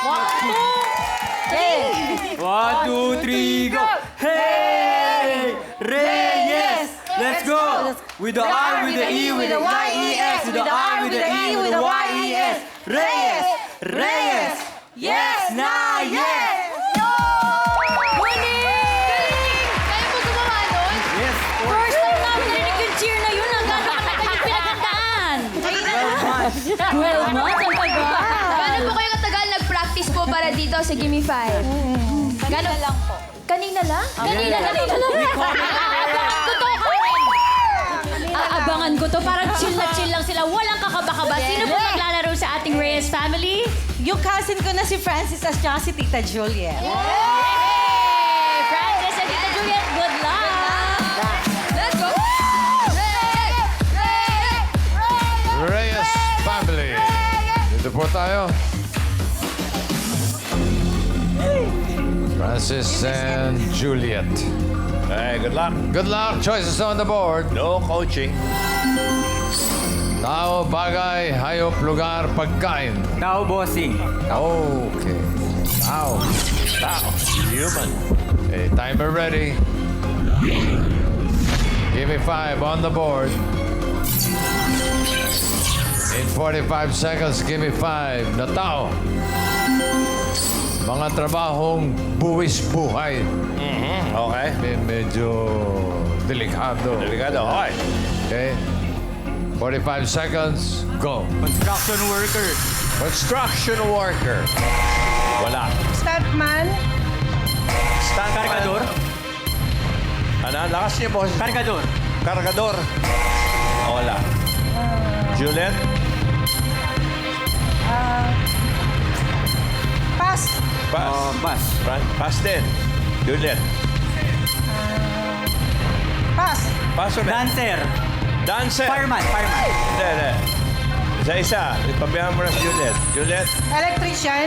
One, two, three. One, two, three, go! Hey! Reyes! Let's go! With the R, with the E, with the Y-E-S, with the R, with the E, with the Y-E-S. Reyes! Reyes! Yes na yes! Na yun. Ang gano'n ka tayo pinagandaan. 12 months? Ang tagal. Gano'n po kayo po para dito sa Gimme Five? Kanina lang po. Kanina lang? Kanina, kanina lang. Aabangan ko to. Aabangan ko to. Parang chill na chill lang sila. Walang kakaba-kaba. Sino po maglalaro sa ating Reyes family? Yung cousin ko na si Francis at saka si Tita Juliet. Hey! Francis and Tita Juliet, good luck! Let's go! Reyes family. Dito po tayo. Francis and uh, Juliet. Hey, good luck. Good luck. Choices on the board. No coaching. Tao, bagay, hayop, lugar, pagkain. Tao, bossing. Okay. Tao. Tao. Human. Okay, timer ready. Give me five on the board. In 45 seconds, give me five na tao. Mga trabahong buwis buhay. Mhm, Okay. Med- medyo delikado. Delikado. Okay. Okay? 45 seconds, go. Construction worker. Construction worker. Wala. Stuntman. Stunt Kargador. Ano? Lakas niyo, boss. Kargador. Kargador. Wala. Juliet? Pass. Pass. Oh, bus. Fran- Pass din. Juliet. Pass. Pass ulit. Dancer. Dancer. Fireman. Fireman. Hindi, hindi. Isa-isa. Ipabihan mo na si Juliet. Juliet. Electrician.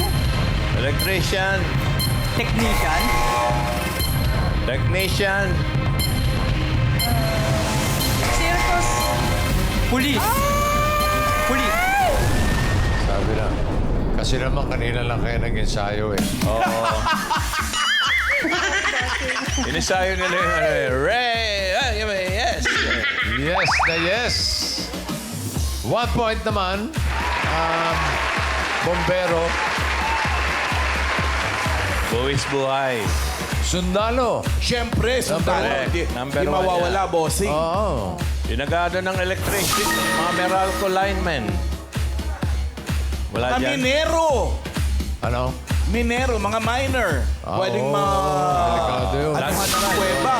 Electrician. Technician. Technician. Circus. Police. Police. Kasi naman kanina lang kayo nag-ensayo eh. Oo. Inisayo nila yung ano eh. Ray! Ah, yes! Yes na yes. One point naman. Um, bombero. Buwis buhay. Sundalo. Siyempre, sundalo. Correct. Di, Number di one mawawala, bossing. Oo. Pinagado ng electrician, mga Meralco linemen. Wala Mga dyan. minero. Ano? Minero, mga miner. Ah, Pwedeng oo. ma... Delikado yun. Ano ng kuweba.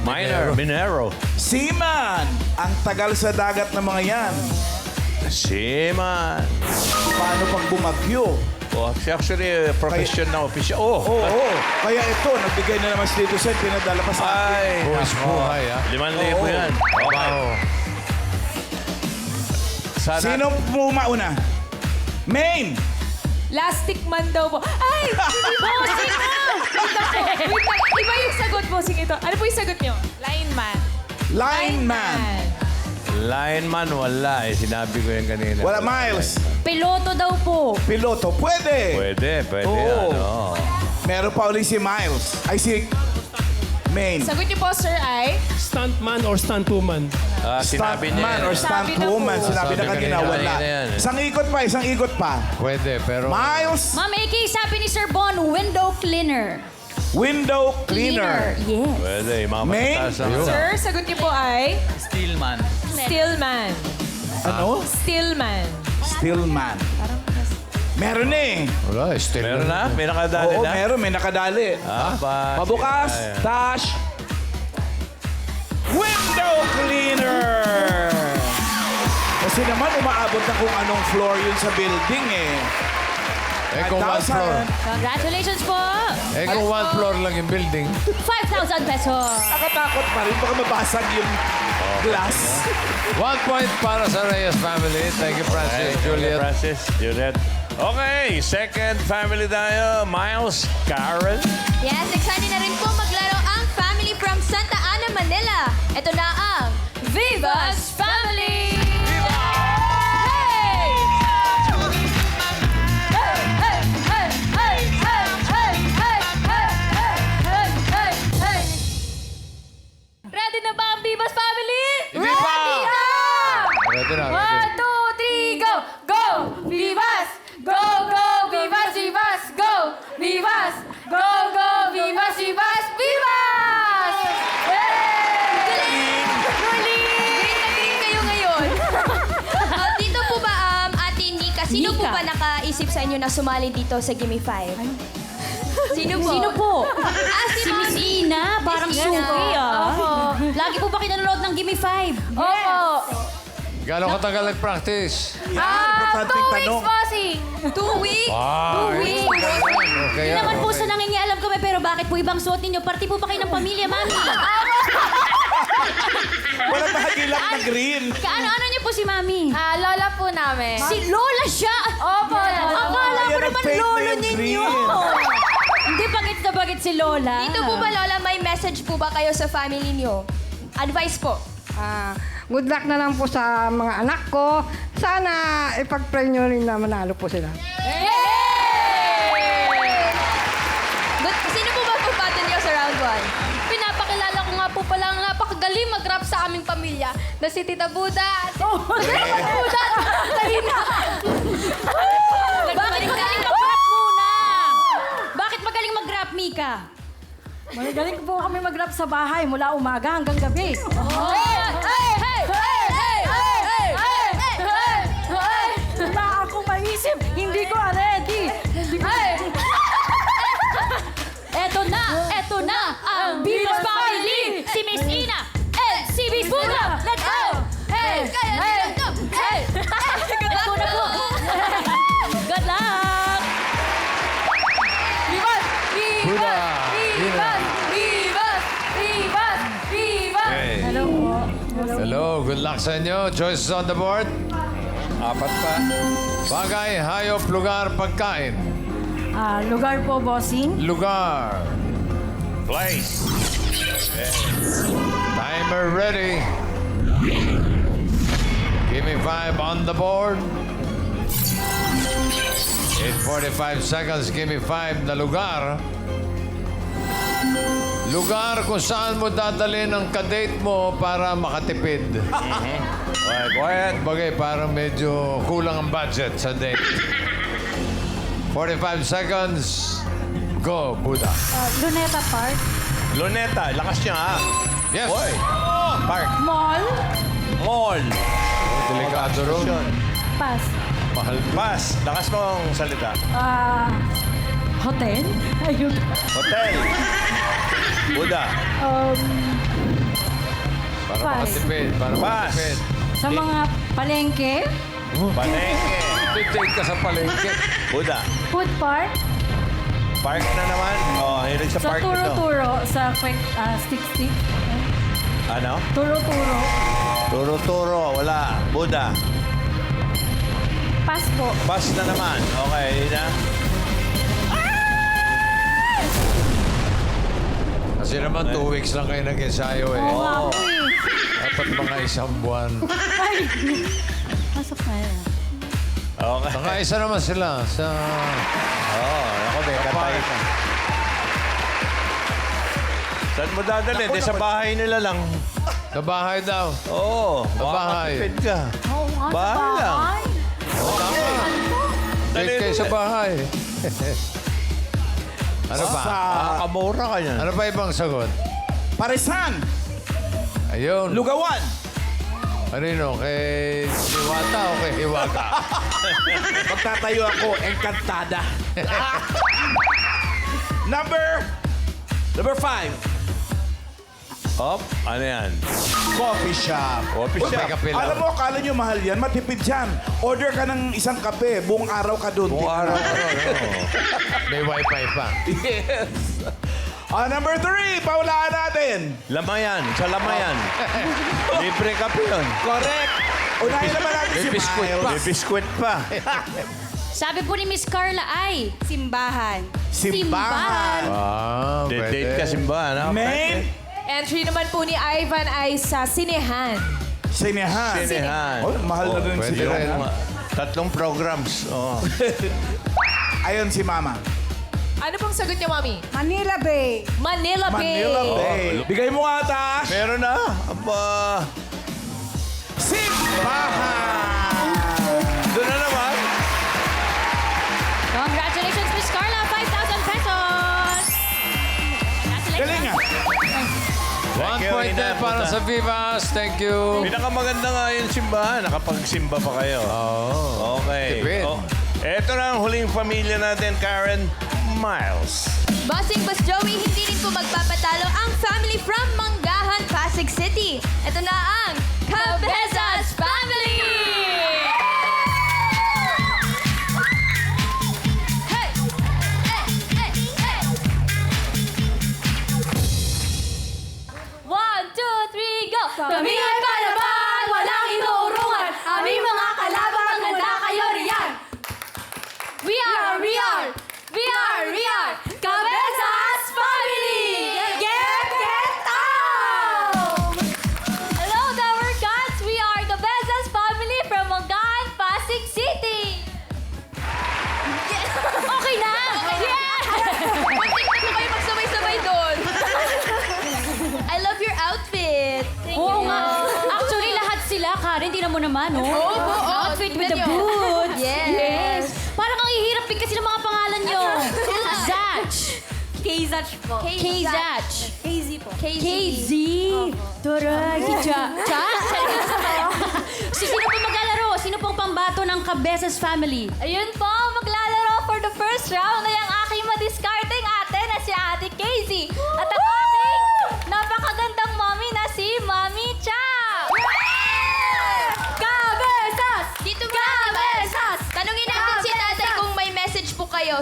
Miner, Minero. Seaman. Ang tagal sa dagat ng mga yan. Seaman. Paano pag bumagyo? Oh, siya actually, uh, professional official. Oh, Oo. oo. Kaya ito, nagbigay na naman si Tito Sen, pinadala pa sa akin. ay. Buwis buhay ah. Liman libo Oo. yan. Okay. Wow. Sana, Sino pumauna? Main. Lastic man daw po. Ay! Bossing na! Wait lang. Iba yung sagot, bossing ito. Ano po yung sagot nyo? Lineman. Lineman. Lineman, wala eh. Sinabi ko yan kanina. Wala, Miles. Piloto daw po. Piloto. Pwede. Pwede, pwede. Oo. Ano. Meron pa ulit si Miles. Ay, si Main. Sagot niyo po, sir, ay? stuntman or stuntwoman? Ah, sinabi niya. Stuntman yan. or Sabi stunt na po. woman. Sinabi na Sabi kanina, kanina, wala. kanina yan. Isang ikot pa, isang ikot pa. Pwede, pero... Miles, Ma'am AK, sabi ni Sir Bon, window cleaner. window cleaner. Yes. Pwede, mga Main? matataas ang... Ayun. Sir, sagot niyo po ay? Steelman. Stillman. Ano? Stillman. Stillman. Meron eh. Wala, still. Meron na? May nakadali Oo, na? meron. May nakadali. Ah, pa. Pabukas. Tash. Window cleaner. Kasi naman umaabot na kung anong floor yun sa building eh. Kung one 1,000. floor. Congratulations po. Kung one floor lang yung building. 5,000 pesos. Nakatakot pa rin. Baka mabasag yung glass. One point para sa Reyes family. Thank you, Francis, Okay, Juliet. Francis, Juliet. Okay, second family tayo. Miles, Karen. Yes, excited na rin po Manila. Ito na ang Viva's Family! Sino po ba nakaisip sa inyo na sumali dito sa Gimme Five? Sino po? Sino po? Ah, si, Si Miss Ina, parang Miss Ina. suki ah. Opo. Lagi po ba kinanonood ng Gimme Five? Opo. Gano'ng katagal nag-practice? Ah, Importanteng tanong. bossing. Two weeks? Ah, weeks. Okay, Hindi naman po okay. sa nangingialam kami, pero bakit po ibang suot ninyo? Party po ba kayo ng pamilya, mami? Wala mahagilap na green. Kaano-ano niyo po si mami? Ah, lola po namin. Si Lola siya! Opo. Akala ko Ayan naman na lolo yung ninyo! green. Hindi bagit na bagit si Lola. Dito po ba, Lola, may message po ba kayo sa family niyo? Advice po. Ah, good luck na lang po sa mga anak ko. Sana ipag-pray nyo rin na manalo po sila. But, pamilya na si Tita Buda. Oh, Tita Buda! Talina! Bakit magaling mag-rap muna? Bakit magaling mag-rap, Mika? Magaling po kami mag-rap sa bahay mula umaga hanggang gabi. Oh. Hey! Hey! Hey! Hey! Hey! Hey! Hey! Hey! Hey! Wala akong maisip. Hindi ko ready. Hello, good luck sa inyo. Choices on the board. Apat pa. Bagay, hayop, lugar, pagkain. Ah, lugar po, bossing. Lugar. Place. Timer ready. Give me five on the board. In 45 seconds, give me five na lugar. Lugar kung saan mo dadalhin ang kadate mo para makatipid. Okay, ahead. Bagay, parang medyo kulang ang budget sa date. 45 seconds. Go, Buddha. Ah, Luneta Park. Luneta, lakas niya ha. Yes. Boy. Park. Mall. Mall. Delikado ron. Pass. Mahal. Pass. Lakas mo ang salita. Ah, hotel. Ayun. Hotel. Buda. Um, Para Pass. makatipid. Para Pass. makatipid. sa mga palengke. Palengke. Titake ka sa palengke. Buda. Food park. Park na naman. Oh, hilig sa Sa park ito. turo-turo. Sa quick ah, stick-stick. Ano? Turo-turo. Turo-turo. Wala. Buda. Pass po. Pass na naman. Okay, na. Kasi naman two weeks lang kayo nag-ensayo eh. Oh. Dapat mga isang buwan. Pasok na yan. Okay. Saka isa naman sila sa... Oh, ako may katay ka. Saan mo dadalhin? Di sa bahay nila lang. Sa bahay daw. Oo, Sa bahay. makakatipid ka. Oo nga, sa Bahay lang. bahay. Date kayo sa bahay. ano pa? Sa Makakamura ka niyan. Ano pa ibang sagot? Parisan. Ayun. Lugawan. Ano yun? Kay Hiwata o kay Hiwata? Magtatayo ako, encantada. number, number five, Hop, ano yan? coffee shop. Coffee Uy, shop. May kape lang. Alam mo, akala nyo mahal yan, matipid yan. Order ka ng isang kape, buong araw ka doon. Buong araw-araw. no? May wifi pa. Yes. Ah, number three, paulaan natin. Lamayan, sa lamayan. Libre ka pa yun. Correct. Unahin naman natin May si biscuit Miles. May biskwit pa. Sabi po ni Miss Carla ay... Simbahan. Simbahan. Ah, Date ka simbahan. ha? Main, Entry naman po ni Ivan ay sa Sinehan. sinehan. Sinehan. Oh, mahal na rin pwede sinehan. rin. Ma- Tatlong programs. Oh. Ayun si Mama. Ano pong sagot niya, Mami? Manila Bay. Manila Bay. Manila Bay. Bigay mo nga taas. Meron na. Aba. Simbahan. One you, point din para sa Vivas. Thank you. Pinakamaganda nga yung simbahan. Nakapagsimba pa kayo. Oo. Okay. Tipid. Oh, eto na ang huling pamilya natin, Karen. Miles. Bossing Boss Joey, hindi rin po magpapatalo ang family from Manggahan, Pasig City. Ito na ang Cabezas Family! Mo naman, oh. Oo, oo. Outfit with the Tingnan nyo. boots. Yes. Parang ang ihirap din kasi ng mga pangalan nyo. Zach. K-Zach po. K-Zach. KZ po. KZ. Taray. Si Cha. Cha? si sino po maglalaro? Sino pong pambato ng Cabezas family? Ayun po, maglalaro for the first round ay ang aking madiscarding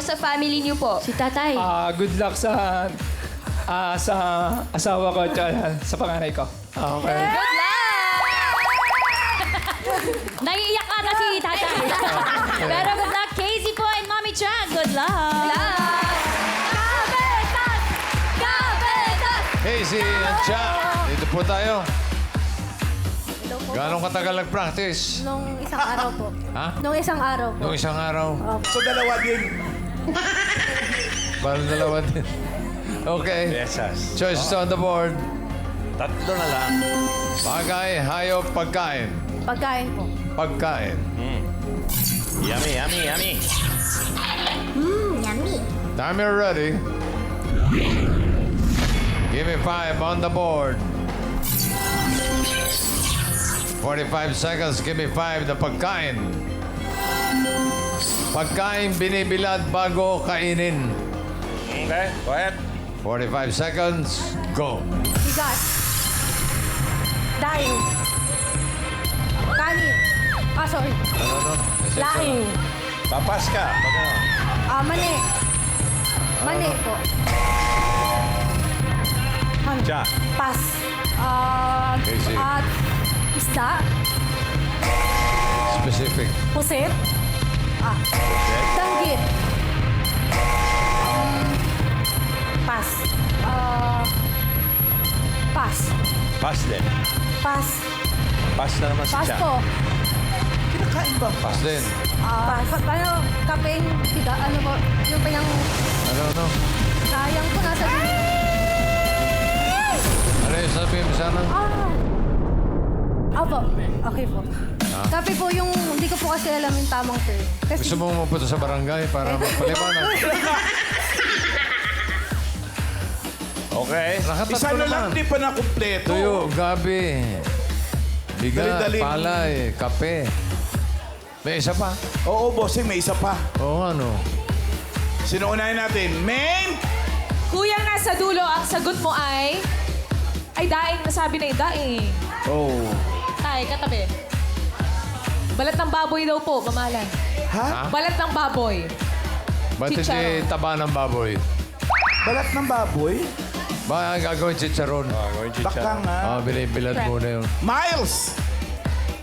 sa family niyo po. Si tatay. Ah, good luck sa ah, sa asawa ko at ah, sa panganay ko. Okay. Good luck! Naiiyak ata si tatay. Pero good luck, Casey po and Mommy Cha. Good luck. Cabezas! Cabezas! Hey, si Cha. Dito po tayo. Gano'ng katagal nag-practice? Nung isang araw po. Ha? Nung isang araw po. Nung isang araw. So dalawa din. Parang dalawa din. Okay. Besas. Choices on the board. Tatlo na lang. Bagay, hayop, pagkain. Pagkain po. Pagkain. Yummy, yummy, yummy. Time you're ready. Give me five on the board. 45 seconds, give me five na pagkain. Pagkain binibilad bago kainin. Okay, go ahead. 45 seconds, go. Bigas. Daing. Kanin. Ah, sorry. Ano, ano? Laing. Papas ka. Pag ano. Ah, mani. Mani po. Mani. Cha. Pas. Ah, Casey. at isda. Specific. Pusit. Ah. Danggit. Um, pas. Ah, pas. Pass din. Pas. Pass na naman si Pas Cha. po. Kinakain ba? Pass din. Ah, pa- paano kapeng biga, ano po, yung pinang Ano, ano? sayang po nasa Ano yung sabihin mo sana? Ah. Opo. Okay po. Kape po yung, hindi ko po kasi alam yung tamang term. Kasi, Gusto mo mapunta sa barangay para magpaliwanag? Okay. Nakatatlo Isa na lang, naman. di pa na kumpleto. Tuyo, gabi, biga, Dali-dali. palay, kape. May isa pa? Oo, bossing, may isa pa. Oo, ano? Sino unahin natin? Main! Kuya, nasa dulo, ang sagot mo ay... Ay, daing. Nasabi na yung daing. Oh. Tay, katabi. Balat ng baboy daw po, mamalan. Ha? Balat ng baboy. Ba't hindi Chicharon. taba ng baboy? Balat ng baboy? Ba, gagawin chicharon. Oh, going to Baka nga. Ah, binibilad muna yun. Miles!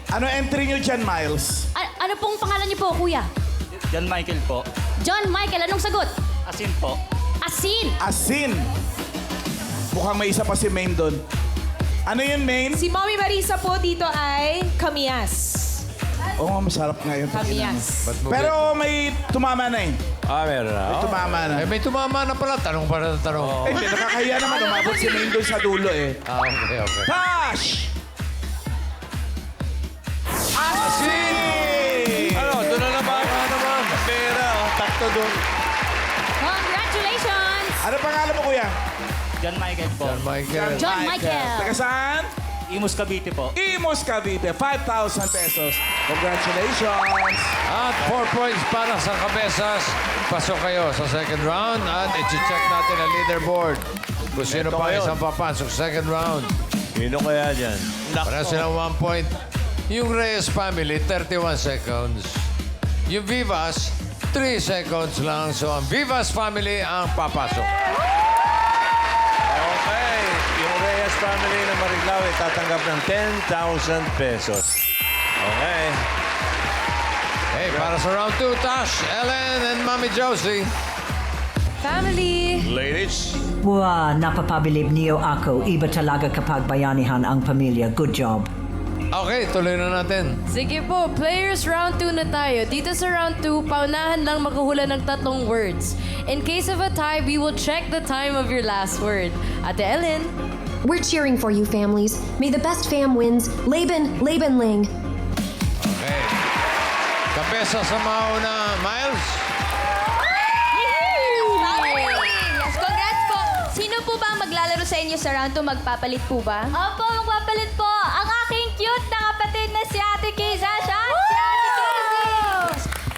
Ano entry nyo dyan, Miles? ano pong pangalan niyo po, kuya? John Michael po. John Michael, anong sagot? Asin po. Asin. Asin. Mukhang may isa pa si Main doon. Ano yun, Main? Si Mommy Marisa po dito ay Kamias. Oo nga, masarap nga yun. Kamias. Ba't mo Pero may tumama na eh. Ah, meron na. May Oh. tumama na. Eh, may tumama na pala. Tanong pa na tanong. Eh, Hindi, nakakahiya naman. Umabot si Main doon sa dulo eh. Ah, okay, okay. Tash! Asin! Ano, doon na naman. Ano naman? Pera, oh. Takto doon. Congratulations! Ano pangalan mo, kuya? John Michael po. John Michael. John Michael. Taga saan? Imus Cavite po. Imos Cavite, 5,000 pesos. Congratulations! At 4 points para sa kabesas. Pasok kayo sa second round at i-check natin ang leaderboard. Kung sino Ito pa ngayon. isang papasok sa second round. Sino kaya dyan? Para silang 1 point. Yung Reyes family, 31 seconds. Yung Vivas, 3 seconds lang. So ang Vivas family ang papasok. Reyes family na Mariglao ay tatanggap ng 10,000 pesos. Okay. Hey, para sa round 2, Tash, Ellen, and Mami Josie. Family. Ladies, Wow, napapabilib niyo ako. Iba talaga kapag bayanihan ang pamilya. Good job. Okay, tuloy na natin. Sige po, players round 2 na tayo. Dito sa round 2, paunahan lang makahula ng tatlong words. In case of a tie, we will check the time of your last word. Ate Ellen. We're cheering for you, families. May the best fam wins. Laban, Laban Ling. Okay. Kabesa sa mauna, Miles. Yes, congrats po. Sino po ba ang maglalaro sa inyo sa round 2? Magpapalit po ba? Opo, magpapalit po. Ang aking cute na kapatid na si Ate Kaysa siya. Si Ate Casey.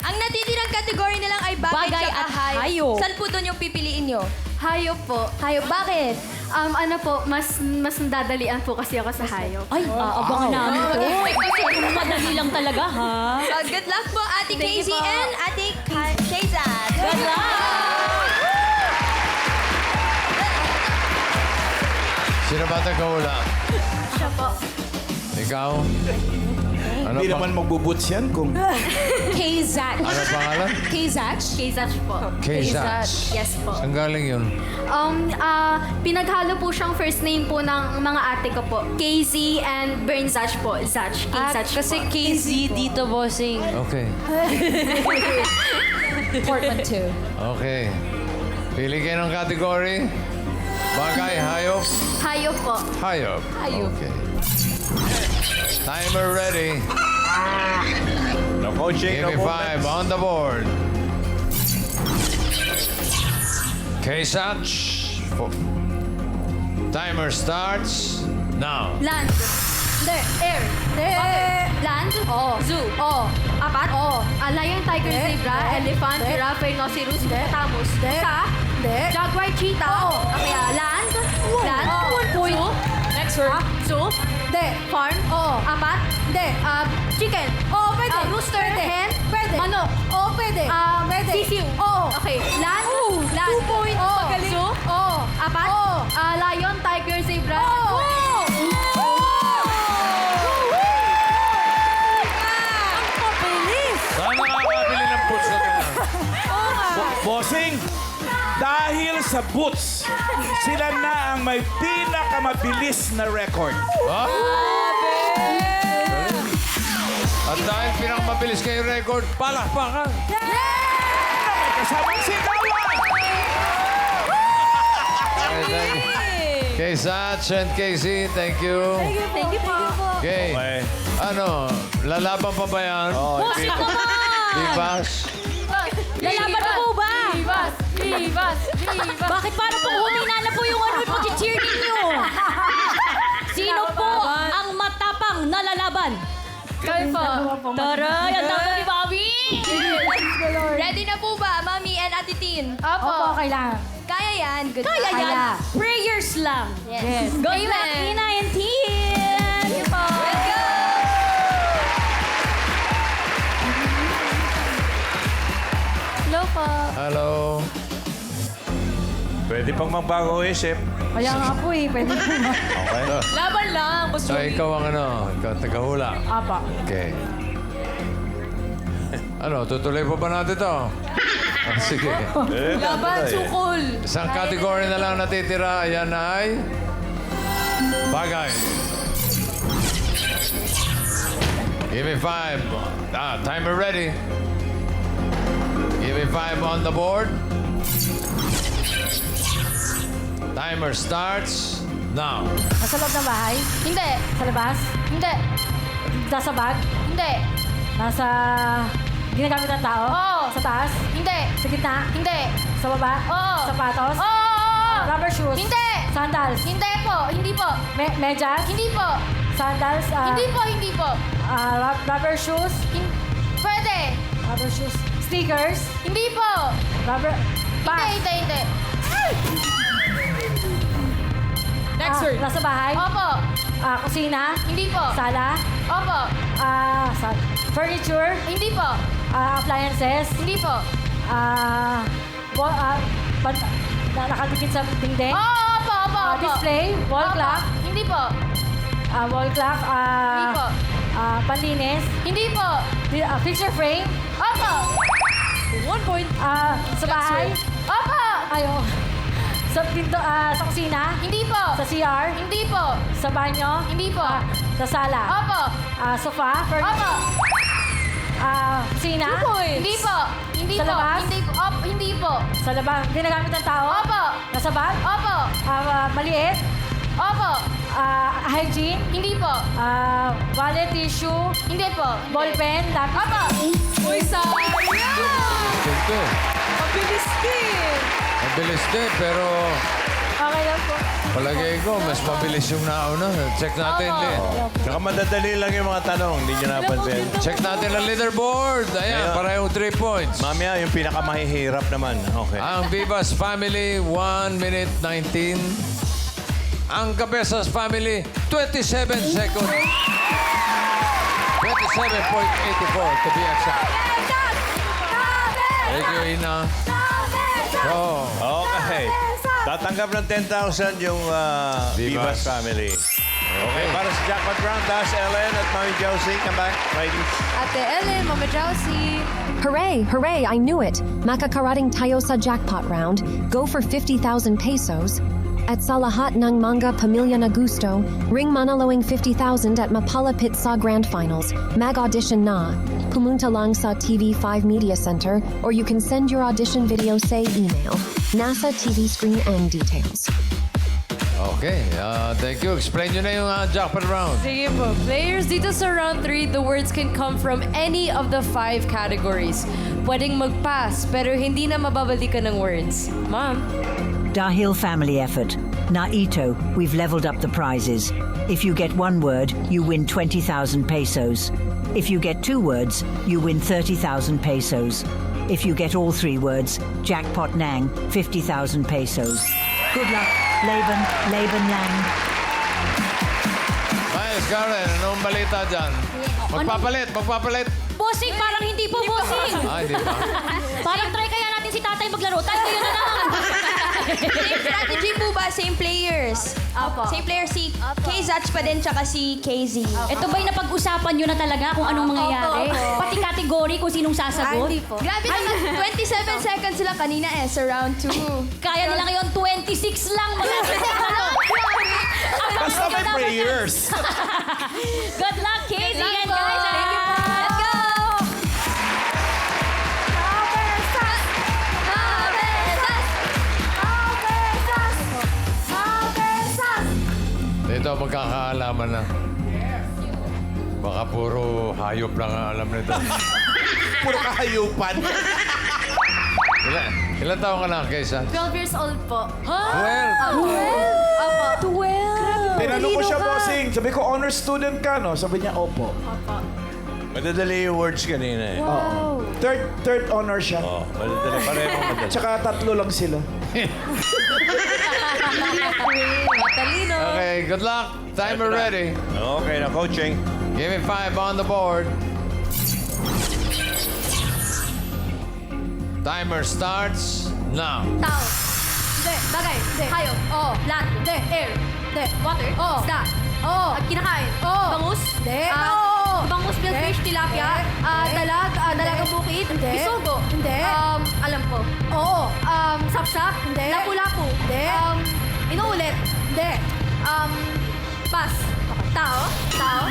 Ang natitirang kategory nilang ay bagay, Bagay at hayop. Saan po doon yung pipiliin nyo? Hayop po. Hayop, bakit? Um, ano po, mas mas dadalian po kasi ako sa hayop. Ay, aabangan namin to. Kasi madali lang talaga, ha? Uh, good luck po, Ate Thank you Casey po. and Ate Ka- Kaysa. Good Sino ba tagahula? Siya po. Ikaw? Ano Hindi naman magbubuts yan kung... K-Zach. Ano pangalan? K-Zach? Kaysa po. K-Zach. Yes po. Saan galing yun? Um, ah, pinaghalo po siyang first name po ng mga ate ko po. KZ and Bern Zach po. Zach. Ah, K-Zach kasi po. KZ dito, bossing. Okay. Portmanteau. Okay. Pili kayo ng category. Bagay, hayop. Hayop po. Hayop. Hayop. Okay. Timer ready. no coaching, Give no me five on the board. K-Sach. Timer starts now. Land. Hindi. Air. Water. Land. Oo. Zoo. Oo. Apat. Oo. Ah, lion, tiger, zebra, elephant, giraffe, rhinoceros, hippopotamus. Sa. Jaguar, cheetah. Oo. Okay, ah, land. Land. Zoo. Word. Ah, zoo. Hindi. Farm. Oo. Apat. Hindi. Ah, chicken. Oo, pwede. Ah, rooster. Pwede. Hen. Pwede. Ano? Oo, pwede. Ah, pwede. Sisiw. Oo. Okay. Land. Land. Two points. Oo. Magaling. Zoo. Oo. Apat. Oo. Ah, lion, tiger, zebra. Oo. Sa boots, sila na ang may pinakamabilis na record. Ha? At dahil pinakamabilis kayo record, palakpakan. Kasamang sigawan! Kay Sach and Casey, thank you. Thank you po. Okay. Okay. Ano, lalaban pa ba yan? Oh, Bossing naman! Vivas? Lalaban? Vivas! Vivas! Bakit parang pong humina na po yung ano yung cheer ninyo? Sino po ang matapang na lalaban? Kayo po. Taray, ang tama ni Bobby! Ready na po ba, Mami and Ate Tin? Opo, kailangan. Kaya yan. Good Kaya yan. Prayers lang. Yes. Good Amen. luck, Ina and Tin! Thank you po. Let's go! Hello po. Hello. Pwede pang magbago isip. Kaya nga po eh, pwede po. Okay. Laban lang, Boss So, Joey. ikaw ang ano, ikaw ang tagahula. Apa. Okay. Ano, tutuloy pa ba natin to? Ah, sige. Eh, Laban, eh. sukol. Isang category na lang natitira. Yan ay... Bagay. Give me five. Ah, timer ready. Give me five on the board. Timer starts now. Nasa loob ng bahay? Hindi. Sa labas? Hindi. Nasa bag? Hindi. Nasa... Ginagamit ng tao? Oo. Sa taas? Hindi. Sa gitna? Hindi. Sa baba? Oo. Sapatos? Oo. Rubber shoes. Hindi. Sandals. Hindi po. Hindi po. Me medyas. Hindi po. Sandals. ah, Hindi po, hindi po. ah, ru- rubber shoes. Hin- Pwede. Rubber shoes. Sneakers. Hindi po. Rubber... Hindi, hindi, hindi. Next Ah, word. Nasa bahay. Opo. Ah, kusina. Hindi po. Sala. Opo. Ah, sa furniture. Hindi po. Ah, appliances. Hindi po. Ah, wall, ah, pan- na nakadikit sa dingding. Oo, opo, opo, Ah, opo. display. Wall Opo. clock. Hindi po. Ah, wall clock. Ah, Hindi po. Ah, panlinis. Hindi po. Di- ah, picture frame. Opo. One point. Ah, sa bahay. Opo. Ayo. Sa pinto, ah, sa kusina. Hindi po. Sa CR. Hindi po. Sa banyo. Hindi po. Ah, sa sala. Opo. Ah, sofa. Opo. Ah, kusina. Hindi po. Hindi Sa po. labas? Hindi po. Opo. Hindi po. Sa labang. Ginagamit ng tao. Opo. Nasa bag. Opo. Ah, ah, maliit. Opo. Ah, hygiene. Hindi po. Ah, wallet, tissue. Hindi po. Ballpen. Lapis. Opo. Uy, sayang! Ito. Mabilis din. Mabilis din, pero Okay lang po. palagay ko, mas mabilis yung nauna. Check natin, Opo. Lin. Tsaka madadali lang yung mga tanong, hindi nyo napansin. Check natin ang leaderboard. Ayan, Ayan. parehong 3 points. Mamaya, yung pinakamahihirap naman. Okay. Ang Vivas Family, 1 minute 19. Ang Cabezas Family, 27 seconds. 27.84 to be exact. Thank you, Ina. So, Okay. Tatanggap ng 10,000 yung uh, Vivas. Vivas family. Okay, para sa jackpot round, that's Ellen at Mami Josie. Come back, ladies. Ate Ellen, Mama Josie. Hooray, hooray, I knew it. Makakarating tayo sa jackpot round. Go for 50,000 pesos. At Salahat ng Manga Pamilya na Gusto, ring manaloing 50,000 at Mapalapit sa Grand Finals. Mag-audition na. Pumunta lang sa TV5 Media Center or you can send your audition video say email. NASA TV screen and details. okay. Uh, thank you. Explain nyo na yung uh, jackpot round. Sige po. Players, dito sa round 3, the words can come from any of the five categories. Pwedeng mag-pass, pero hindi na mababalikan ng words. Ma'am? Dahil family effort. Naito, we've leveled up the prizes. If you get one word, you win 20,000 pesos. If you get two words, you win 30,000 pesos. If you get all three words, jackpot nang, 50,000 pesos. Good luck, Laban, Laban Lang. Miles, Karen, anong balita dyan? Magpapalit, magpapalit. Bossing, parang hindi po bossing. Ay, di ba? parang try kaya si tatay maglaro. Tayo kayo na lang. Same strategy po ba? Same players? Opo. Same players si K-Zatch pa din tsaka si KZ. Ito ba'y napag-usapan nyo na talaga kung anong mangyayari? Opo, opo. Pati category kung sinong sasagot? Hindi po. Grabe naman, 27 seconds sila kanina eh sa round 2. Kaya nila ngayon 26 lang mga. Basta may prayers. Good luck Dito, magkakaalaman na. Baka puro hayop lang ang alam nito. Puro kahayupan. Ilan, ilan taong ka na, Kaysa? 12 years old po. Well, Opo. Tinanong ko siya, bossing. Sabi ko, honor student ka, no? Sabi niya, opo. Madadali yung words kanina eh. Oo. Third, third honor siya. Oh, madadali. Pareho madadali. Tsaka tatlo lang sila. Matalino. okay, good luck. Timer ready. Okay, na coaching. Give me five on the board. Timer starts now. Tao. Hindi. Bagay. Hindi. Hayop. Oo. Land. Hindi. Air. Hindi. Water. Oo. Isda. Oo. At kinakain. Oo. Bangus. Hindi. Oo. Bangus, milkfish, tilapia. Ah, dalag. Ah, dalagang bukid. Hindi. Isugo. Hindi. Um, alam ko. Oo. Um, sapsap. Hindi. Lapu-lapu. Hindi. Um, inuulit. Hindi. Um, pass. Tao. Tao.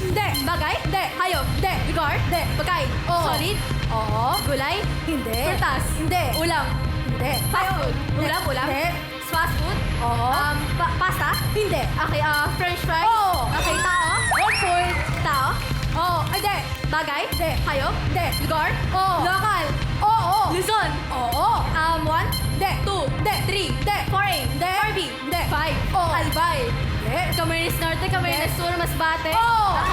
Hindi. Bagay? Hindi. Hayop? Hindi. Lugar? Hindi. Pagkain? Oo. Solid? Oo. Gulay? Hindi. Prutas? Hindi. Ulam? Hindi. Fast food? Ulam? Ulam? Hindi. Fast food? Oo. Um, pa- pasta? Hindi. Okay, ah, french fries? Oo. Okay, tao? One point. Tao? Oo. Ay, Hindi. Bagay? Hindi. Hayop? Hindi. Lugar? Oo. Local? Oo. Luzon? Oo. Um, one? Hindi. Two. Hindi. Three. Hindi. Four A. Hindi. Four B. Hindi. Five. Oo. Albay. Hindi. Camarines Norte, Camarines Sur, Masbate. Oo.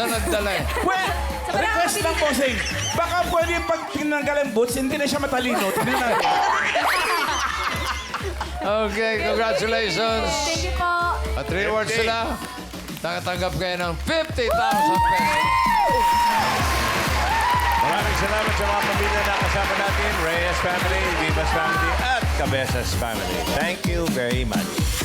Na nagdala eh. Well, request lang, bossing. Baka pwede pag tinanggal ang boots, hindi na siya matalino. Tingnan natin. Okay, congratulations. Thank you po. At rewards sila. Nakatanggap kayo ng 50,000 pesos. Maraming salamat sa mga pamilya na kasama natin. Reyes family, Vivas family, at Cabezas family. Thank you very much.